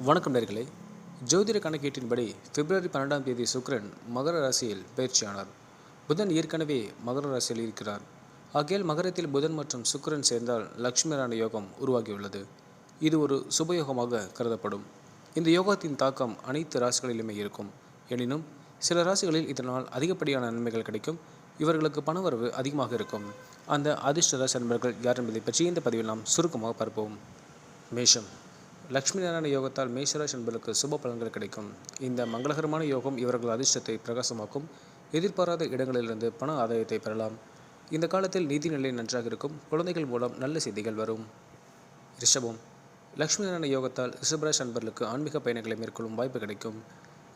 வணக்கம் நேர்களே. ஜோதிட கணக்கீட்டின்படி பிப்ரவரி பன்னெண்டாம் தேதி சுக்கிரன் மகர ராசியில் பயிற்சியானார். புதன் ஏற்கனவே மகர ராசியில் இருக்கிறார். ஆகையால் மகரத்தில் புதன் மற்றும் சுக்கிரன் சேர்ந்தால் லக்ஷ்மிரான யோகம் உருவாகியுள்ளது. இது ஒரு சுபயோகமாக கருதப்படும். இந்த யோகத்தின் தாக்கம் அனைத்து ராசிகளிலுமே இருக்கும். எனினும் சில ராசிகளில் இதனால் அதிகப்படியான நன்மைகள் கிடைக்கும். இவர்களுக்கு பணவரவு அதிகமாக இருக்கும். அந்த அதிர்ஷ்ட ராசி நண்பர்கள் யார் என்பதை பற்றி இந்த பதிவில் நாம் சுருக்கமாக பார்ப்போம். மேஷம். லக்ஷ்மி நாராயண யோகத்தால் மேஷராஜ் என்பதற்கு சுப பலன்கள் கிடைக்கும். இந்த மங்களகரமான யோகம் இவர்கள் அதிர்ஷ்டத்தை பிரகாசமாக்கும். எதிர்பாராத இடங்களிலிருந்து பண ஆதாயத்தை பெறலாம். இந்த காலத்தில் நிதிநிலை நன்றாக இருக்கும். குழந்தைகள் மூலம் நல்ல செய்திகள் வரும். ரிஷபம். லக்ஷ்மி நாராயண யோகத்தால் ரிஷபராஜ் அன்பர்களுக்கு ஆன்மீக பயணங்களை மேற்கொள்ளும் வாய்ப்பு கிடைக்கும்.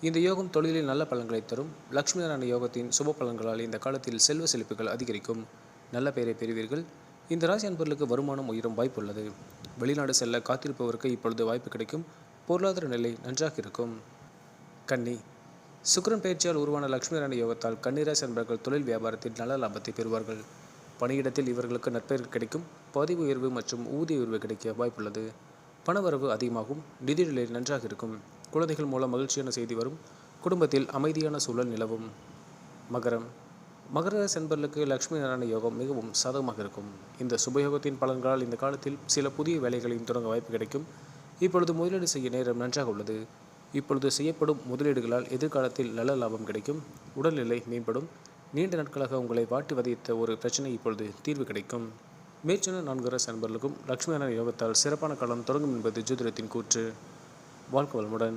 இந்த யோகம் தொழிலில் நல்ல பலன்களை தரும். லக்ஷ்மி நாராயண யோகத்தின் சுப பலன்களால் இந்த காலத்தில் செல்வ செழிப்புகள் அதிகரிக்கும். நல்ல பெயரை பெறுவீர்கள். இந்த ராசி அன்பர்களுக்கு வருமானம் உயரும் வாய்ப்புள்ளது வெளிநாடு செல்ல காத்திருப்பவருக்கு இப்பொழுது வாய்ப்பு கிடைக்கும். பொருளாதார நிலை நன்றாக இருக்கும். கன்னி. சுக்கரன் பயிற்சியால் உருவான லக்ஷ்மி நாராயண யோகத்தால் கன்னிராசி அன்பர்கள் தொழில் வியாபாரத்தில் நல்ல லாபத்தை பெறுவார்கள். பணியிடத்தில் இவர்களுக்கு நற்பெயர் கிடைக்கும். பதவி உயர்வு மற்றும் ஊதிய உயர்வு கிடைக்க வாய்ப்புள்ளது. பணவரவு அதிகமாகும். நிதி நிலை நன்றாக இருக்கும். குழந்தைகள் மூலம் மகிழ்ச்சியான செய்தி வரும். குடும்பத்தில் அமைதியான சூழல் நிலவும். மகரம். மகர ராசி லக்ஷ்மி நாராயண யோகம் மிகவும் சாதகமாக இருக்கும். இந்த சுபயோகத்தின் பலன்களால் இந்த காலத்தில் சில புதிய வேலைகளையும் தொடங்க வாய்ப்பு கிடைக்கும். இப்பொழுது முதலீடு செய்ய நேரம் நன்றாக உள்ளது. இப்பொழுது செய்யப்படும் முதலீடுகளால் எதிர்காலத்தில் நல்ல லாபம் கிடைக்கும். உடல்நிலை மேம்படும். நீண்ட நாட்களாக உங்களை வாட்டி வதைத்த ஒரு பிரச்சனை இப்பொழுது தீர்வு கிடைக்கும். மேற்சொன்ன நான்கு ராசி அன்பர்களுக்கும் லக்ஷ்மி நாராயண யோகத்தால் சிறப்பான காலம் தொடங்கும் என்பது ஜோதிடத்தின் கூற்று. வாழ்க்கை வளமுடன்.